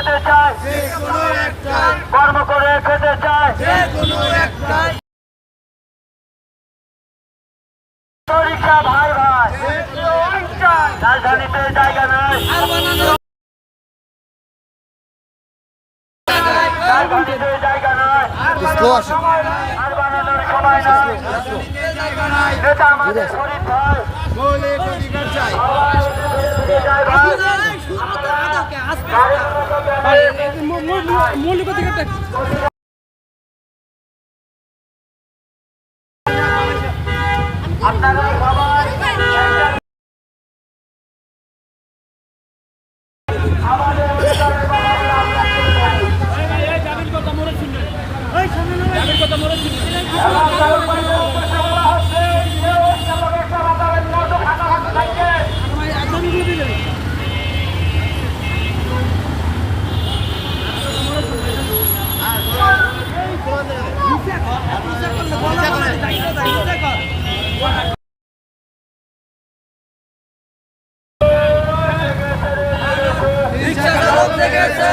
খেতে চায়। কর্ম করে খেতে চায়। ভাই ভাই। রাজধানীতে জায়গা নাই। রাজধানীতে জায়গা নাই। আর বানানোর সময় নাই। নেতা আমাদের শরীর ভাই অধিকার চাই। মৌলিক অধিকারটা সবাই লেগেছে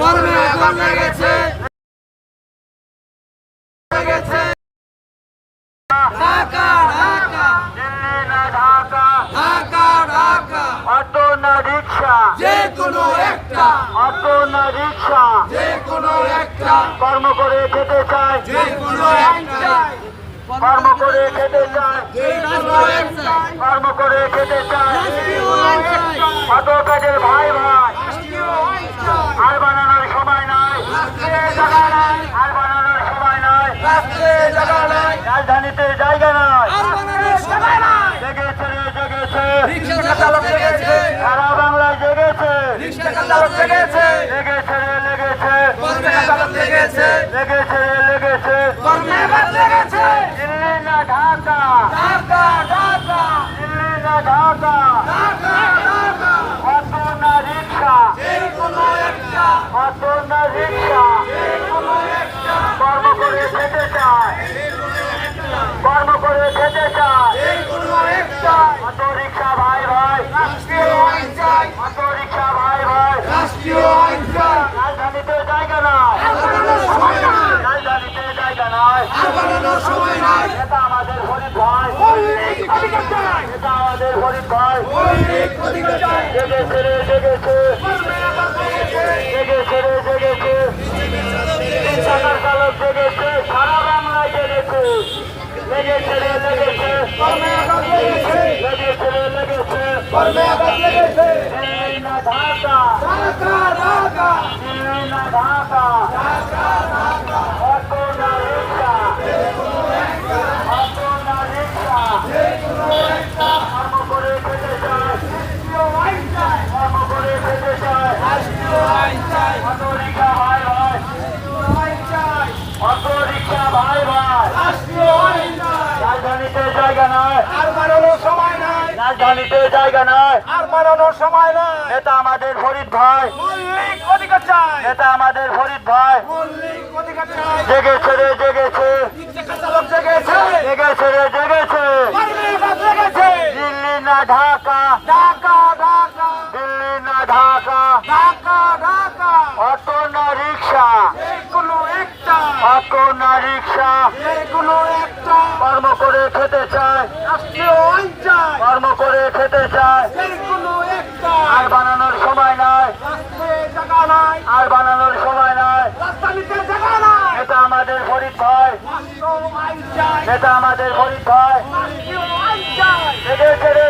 কর্মে আগুন লেগেছে যে কোনো একটা। অটো না রিক্সা যে কোনো একটা। কর্ম করে খেতে চায় যে কোনো একটা। কর্ম করে খেতে চায়। কর্ম করে খেতে চায়। অটো কাজের ভাই ভাই। আর বানানোর সময় নাই। আর বানানোর সময় নাই। রাজধানীতে জায়গা নাই। জেগেছে রে জেগেছে। লেগেছে সারা বাংলায় জেগেছে। চালক লেগেছে লেগেছে রে লেগেছে লেগেছে। লেগেছে রে লেগেছে আগুন লেগেছে দিল্লি না ঢাকা ঢাকা ঢাকা দিল্লি না ঢাকা। অটো না রিক্সা। অটো না রিক্সা। কর্ম করে খেতে চায়। কর্ম করে খেতে চায়। অটো রিক্সা ভাই ভাই। অটো রিক্সা ভাই ভাই। রাজধানীতে জায়গা নাই। রাজধানীতে জায়গা নাই। এটা আমাদের হরিদ ভাই। মৌলিক চাই জেগেছে রে জেগেছে জেগেছে রে জেগেছে চাকার চালক জেগেছে সারা বাংলায় দিল্লি না ঢাকা অটো না রিক্সা অটো না রিক্সা কর্ম করে খেতে চায় কর্ম করে খেতে চায় রাষ্ট্রীয় আইন চাই অটো রিক্সা ভাই ভাই অটো রিক্সা ভাই ভাই রাষ্ট্রীয় আইন চাই রাজধানীতে জায়গা নাই। আর বানানোর সময় নাই। রাজধানীতে জায়গা নাই। আর বানানোর সময় নাই। নেতা আমাদের ফরিদ ভাই। মৌলিক অধিকার চাই নেতা আমাদের ফরিদ ভাই। মৌলিক অধিকার চাই জেগেছে রে জেগেছে। জেগেছে। রে দিল্লি না ঢাকা। ঢাকা ঢাকা। দিল্লি না ঢাকা। ঢাকা ঢাকা। অটো না রিক্সা। কোনো একটা। অটো না রিক্সা। কোনো একটা। কর্ম করে খেতে চায়। কর্ম করে খেতে চায়। আর বানানোর সময় নাই। আর বানানোর সময় নাই। এটা নেতা আমাদের ফরিদ ভাই। এটা নেতা আমাদের ফরিদ ভাই। রাষ্ট্রীয়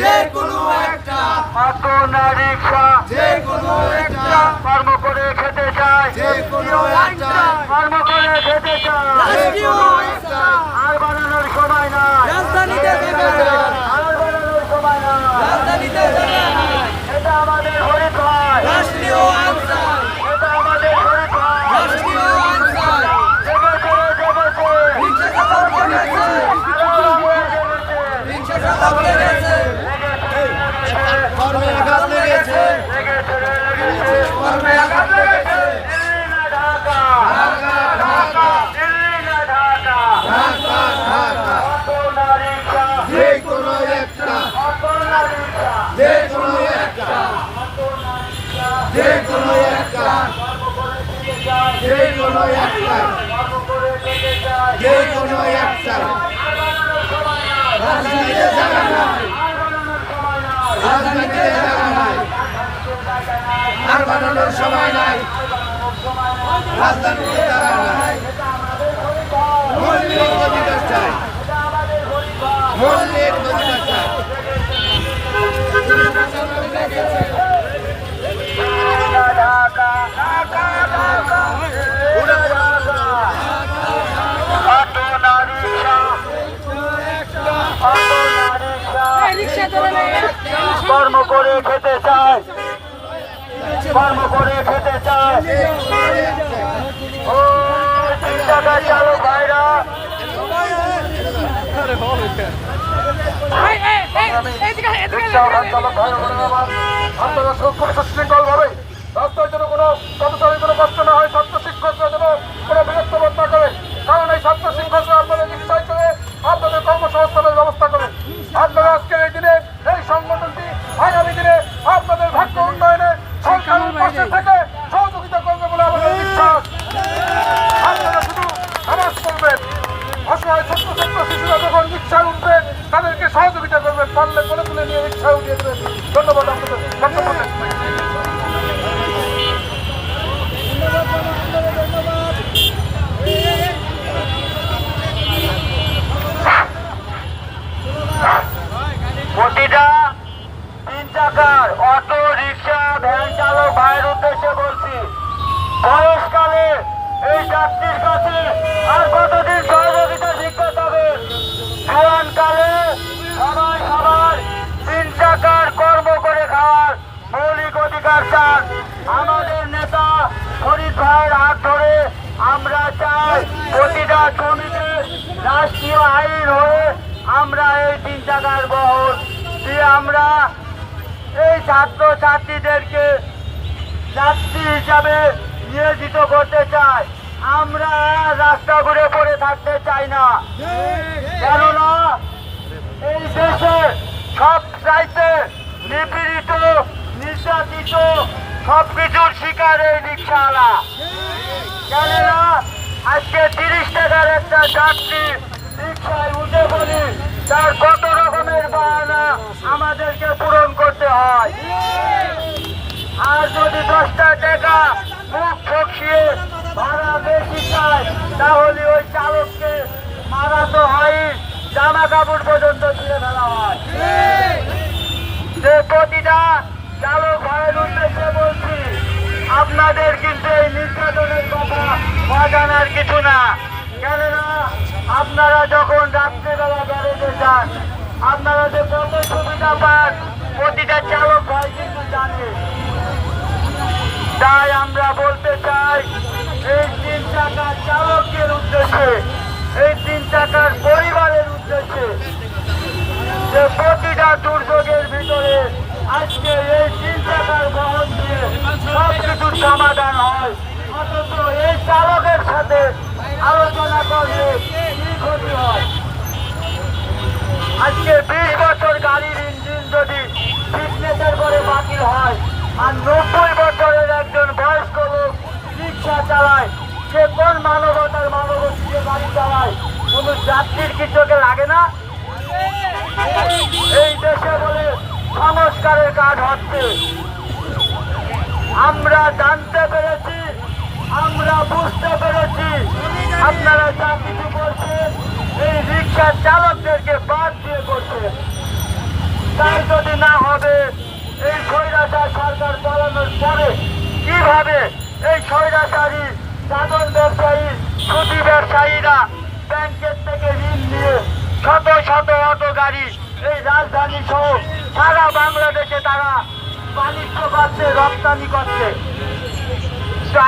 যে কোনো একটা। অটো না রিক্সা যে কোনো একটা। কর্ম করে খেতে চায়। যে কোনো একটা। কর্ম করে খেতে চায়। রাষ্ট্রীয় আর বানানোর সময় নাই। রাজধানীতে জায়গা নাই আর বানানোর সময় নাই রাজধানীতে জায়গা নাই এটা আমাদের হরিত ভাই রাষ্ট্রীয় আনসার এটা আমাদের হরিত ভাই রাষ্ট্রীয় আনসার জেগেছে জেগেছে রিক্সা চালক লেগেছে আরও আগুন জেগেছে রিক্সা চালক লেগেছে কর্মে আঘাত লেগেছে লেগেছে রে, লেগেছে কর্মে আঘাত লেগেছে দিল্লি না ঢাকা ঢাকা ঢাকা দিল্লি না ঢাকা ঢাকা ঢাকা অটো না রিক্সা যে কোনো একটা অটো না রিক্সা যে কোনো একটা যে কোনো একটা যে কোনো একটা যে কোনো একটা রাজধানীতে জায়গা নাই রাজধানীতে জায়গা আর বানানোর সময় নাই রাজধানীতে কর্ম করে খেতে চায়। কর্ম করে খেতে চায়। ও টাকা চালু ভাইরা। আপনারা সুশৃঙ্খল ভাবে কোনো কর্মচারী কোনো কষ্ট না হয় ছাত্র শিক্ষকরা যেন কোনো বিরক্ত বোধ না করে। কারণ এই ছাত্র শিক্ষকরা আপনাদের জমিতে রাষ্ট্রীয় আইন হয়ে আমরা এই তিন চাকার বহন দিয়ে আমরা এই ছাত্র ছাত্রীদেরকে যাত্রী হিসাবে নিয়োজিত করতে চাই, আমরা রাস্তা ঘুরে পড়ে থাকতে চাই না। কেননা এই দেশে সব চাইতে নিপীড়িত, নির্যাতিত সব কিছুর শিকার এই রিক্সাওয়ালা। কেননা টাকার একটা যাত্রী রিক্সায় উঠে বলি তার কত রকমের বাহানা আমাদেরকে পূরণ করতে হয়। আর যদি দশটা টাকা মুখ ঠকিয়ে ভাড়া বেশি চায়, তাহলে ওই চালককে মারা তো হয় জামা কাপড় পর্যন্ত দিয়ে ফেলা হয়। যে প্রতিটা চালক ভাইয়ের উদ্দেশ্যে বলছি, আপনাদের কিন্তু এই নির্যাতনের কথা অজানার কিছু না। কেননা আপনারা যখন রাত্রিবেলা বেরোতে যান, আপনারা যে কত সুবিধা পান, প্রতিটা চালক ভাই কিন্তু জানে। তাই আমরা বলতে চাই, এই তিন চাকার চালকের উদ্দেশ্যে, এই তিন চাকার পরিবারের উদ্দেশ্যে যে প্রতিটা দুর্যোগের ভিতরে আজকে এই তিন চাকার বহন দিয়ে সব কিছুর সমাধান হয়। অথচ এই চালকের সাথে আলোচনা করলে কি ক্ষতি হয়? আজকে বিশ বছর গাড়ির ইঞ্জিন যদি ফিটনেসের করে বাতিল হয়, আর নব্বই বছরের একজন বয়স্ক লোক রিক্সা চালায়, সে কোন মানবতার মানবতীকে গাড়ি চালায়? কোনো যাত্রীর কি চোখে লাগে না? এই দেশে বলে সংস্কারের কাজ হচ্ছে। আমরা জানতে পেরেছি, আমরা বুঝতে পেরেছি আপনারা যা কিছু বলছেন এই রিক্সার চালকদেরকে বাদ দিয়ে করছেন তাই যদি না হবে, এই স্বৈরাচার সরকার চালানোর পরে কীভাবে এই স্বৈরাচারী সাধন ব্যবসায়ী, সুতি ব্যবসায়ীরা ব্যাংকের থেকে ঋণ নিয়ে শত শত অটো গাড়ি এই রাজধানী সহ সারা বাংলাদেশে তারা বাণিজ্য করছে, রপ্তানি করছে।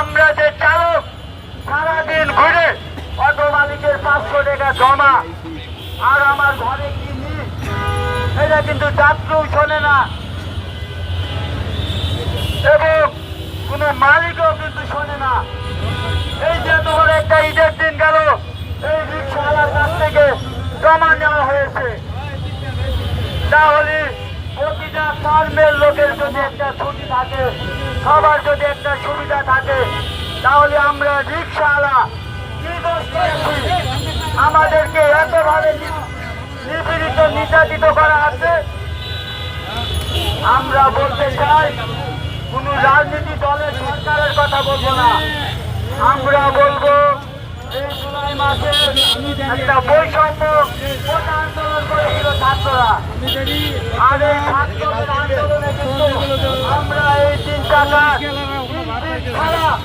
আমরা যে চালক, সারাদিন ঘুরে অটো মালিকের পাঁচশো টাকা জমা আর আমার ঘরে কি নি এটা কিন্তু যাত্রীও শোনে না। এবং কোনো মালিকও কিন্তু শোনে না। এই যে তোমার একটা ঈদের দিন গেল, এই রিক্সাওয়ালার কাছ থেকে জমা নেওয়া হয়েছে। তাহলে প্রতিটা ফার্মের লোকের যদি একটা ছুটি থাকে, সবার যদি একটা সুবিধা থাকে, তাহলে আমরা রিক্সাওয়ালা কি দোষ করেছি আমাদেরকে এতভাবে নিপীড়িত, নির্যাতিত করা আছে। আমরা বলতে চাই, কোন রাজনীতি দলের সরকারের কথা বলব না। আমরা বলব মাসে একটা করেছিল আমরা এই তিন টাকা